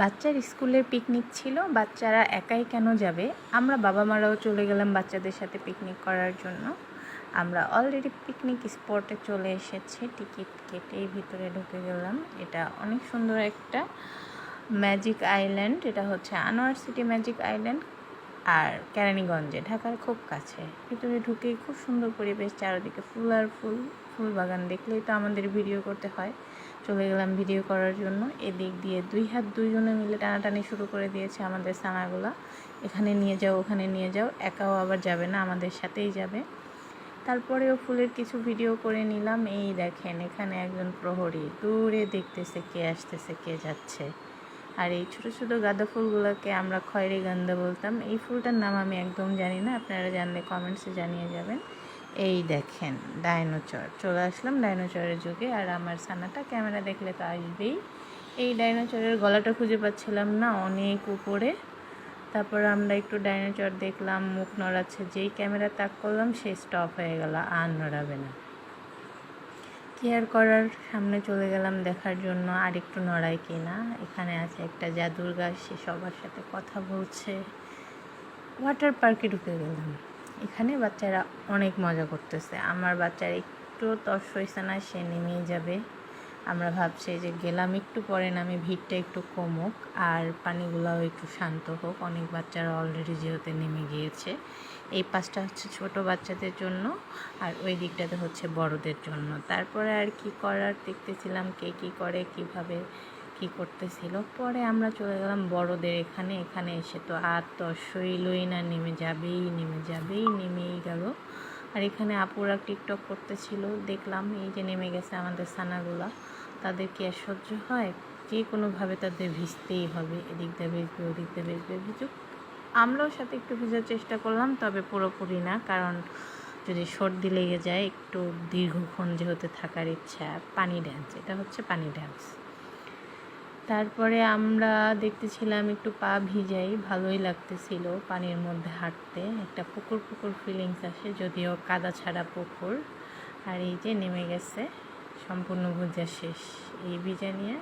বাচ্চার স্কুলের পিকনিক ছিল, বাচ্চারা একাই কেন যাবে? আমরা বাবা মারাও চলে গেলাম বাচ্চাদের সাথে পিকনিক করার জন্য। আমরা অলরেডি পিকনিক স্পটে চলে এসেছি টিকিট কেটেই ভিতরে ঢুকে গেলাম। এটা অনেক সুন্দর একটা ম্যাজিক আইল্যান্ড এটা হচ্ছে আনোয়ার সিটি ম্যাজিক আইল্যান্ড আর কেরানীগঞ্জে, ঢাকার খুব কাছে। ভিতরে ঢুকেই খুব সুন্দর পরিবেশ, চারিদিকে ফুল আর ফুল ফুল বাগান দেখলেই তো আমাদের ভিডিও করতে হয়। চলে গেলাম ভিডিও করার জন্য। এদিক দিয়ে দুই হাত দুইজনে মিলে টানাটানি শুরু করে দিয়েছে আমাদের সানাগুলা। এখানে নিয়ে যাও, ওখানে নিয়ে যাও, একাও আবার যাবে না, আমাদের সাথেই যাবে। তারপরেও ফুলের কিছু ভিডিও করে নিলাম। এই দেখেন, এখানে একজন প্রহরী দূরে দেখতেছে কে আসতেছে, কে যাচ্ছে। আর এই ছোটো ছোটো গাঁদা ফুলগুলোকে আমরা খয়েরি গান্দা বলতাম। এই ফুলটার নাম আমি একদম জানি না, আপনারা জানলে কমেন্টসে জানিয়ে যাবেন। এই দেখেন ডাইনোচর চলে আসলাম ডাইনোচরের যুগে, আর আমার সানাটা ক্যামেরা দেখলে তো আসবেই। এই ডাইনোচরের গলাটা খুঁজে পাচ্ছিলাম না, অনেক উপরে। তারপর আমরা একটু ডাইনোচর দেখলাম, মুখ নড়াচ্ছে, যেই ক্যামেরা তাক করলাম সেই স্টপ হয়ে গেল, আর নড়াবে না। কেয়ার করার? সামনে চলে গেলাম দেখার জন্য, আর একটু নড়াই কিনা এখানে আছে একটা জাদুর গাছ, সে সবার সাথে কথা বলছে। ওয়াটার পার্কে ঢুকে গেলাম। এখানে বাচ্চারা অনেক মজা করতেছে। আমার বাচ্চারা একটু তস হয়েছে না, সে নেমে যাবে। আমরা ভাবছি যে গেলাম একটু পরে নামে ভিড়টা একটু কমুক আর পানিগুলোও একটু শান্ত হোক। অনেক বাচ্চারা অলরেডি যেহেতু নেমে গিয়েছে। এই পাশটা হচ্ছে ছোট বাচ্চাদের জন্য আর ওই দিকটাতে হচ্ছে বড়দের জন্য। তারপরে আর কি করার দেখতেছিলাম কে কী করে, কীভাবে কি করতেছিল? পরে আমরা চলে গেলাম বড়দের এখানে। এখানে এসে তো আর তো শৈলই না, নেমে যাবেই নেমে যাবেই, নেমেই গেল। আর এখানে আপুরা টিকটক করতেছিল। দেখলাম এই যে নেমে গেছে আমাদের সানাগুলা। তাদের কি আর সহ্য হয়? যে কোনোভাবে তাদের ভিজতেই হবে। এদিক দিয়ে ভিজবে, ওদিক দিয়ে ভিজবে, ভিজুক। আমরাও সাথে একটু ভিজার চেষ্টা করলাম, তবে পুরোপুরি না। কারণ যদি সর্দি লেগে যায়, একটু দীর্ঘক্ষণ যেহেতু থাকার ইচ্ছা, পানি ড্যান্স এটা হচ্ছে পানি ড্যান্স তারপরে আমরা দেখতেছিলাম একটু পা ভিজাই, ভালোই লাগতেছিল পানির মধ্যে হাঁটতে। একটা পুকুর পুকুর ফিলিংস আসে, যদিও কাদা ছাড়া পুকুর। আর এই যে নেমে গেছে, সম্পূর্ণ ভুজা শেষ। এই ভিজা নিয়ে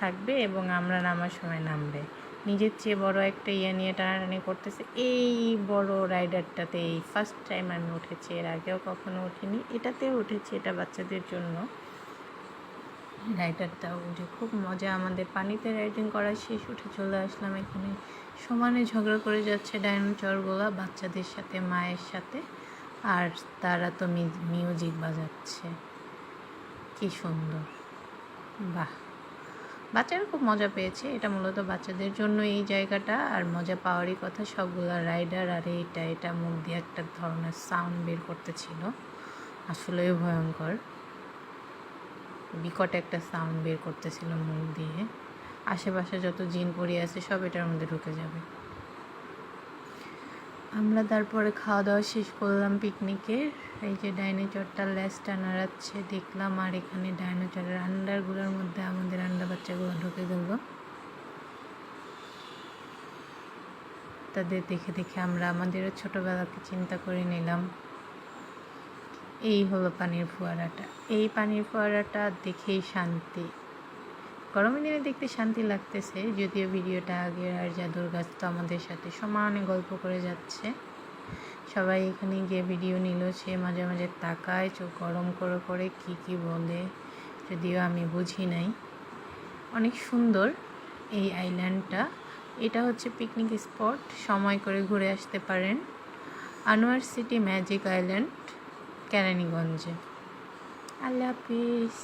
থাকবে এবং আমরা নামার সময় নামবে। নিজের চেয়ে বড় একটা ইয়ে নিয়ে টানাটানি করতেছে। এই বড় রাইডারটাতে এই ফার্স্ট টাইম আমি উঠেছি, এর আগেও কখনো উঠিনি, এটাতেও উঠেছি, এটা বাচ্চাদের জন্য। রাইডারটাও উঠে খুব মজা আমাদের পানিতে রাইডিং করা শেষ, উঠে চলে আসলাম এখানে। সমানে ঝগড়া করে যাচ্ছে ডাইনোচরগুলো বাচ্চাদের সাথে, মায়ের সাথে, আর তারা তো মিউজিক বাজাচ্ছে। কি সুন্দর। বাহ। বাচ্চারা খুব মজা পেয়েছে, এটা মূলত বাচ্চাদের জন্য এই জায়গাটা, আর মজা পাওয়ারই কথা সবগুলো রাইডার আর এইটা, এটা মুখ দিয়ে একটা ধরনের সাউন্ড বের করতেছিল। আসলেই ভয়ঙ্কর। বিকট একটা সাউন্ড বের করতেছিল মুখ দিয়ে। আশেপাশে যত জিন পড়ে আছে, সব এটার মধ্যে ঢুকে যাবে। আমরা তারপরে খাওয়া দাওয়া শেষ করলাম পিকনিকের এই যে ডাইনোচরটা লেসটা নাড়াচ্ছে দেখলাম আর এখানে ডাইনোচরের আন্ডারগুলোর মধ্যে আমাদের আন্ডা বাচ্চাগুলো ঢুকে গেল। তাদের দেখে দেখে আমরা, আমাদেরও ছোটোবেলাকে চিন্তা করে নিলাম। এই হলো পানির ফোয়ারাটা। এই পানির ফোয়ারাটা দেখেই শান্তি। গরমের দিনে দেখতে শান্তি লাগতেছে, যদিও ভিডিওটা আগের আর জাদুর গাছ তো আমাদের সাথে সমানে গল্প করে যাচ্ছে। সবাই এখানে গিয়ে ভিডিও নিল, সে মাঝে মাঝে তাকায়, চোখ গরম করে করে কি কি বলে, যদিও আমি বুঝি নাই। অনেক সুন্দর এই আইল্যান্ডটা। এটা হচ্ছে পিকনিক স্পট, সময় করে ঘুরে আসতে পারেন। Anwar city magic island. কেরানীগঞ্জে আল্লাহ হাফিজ।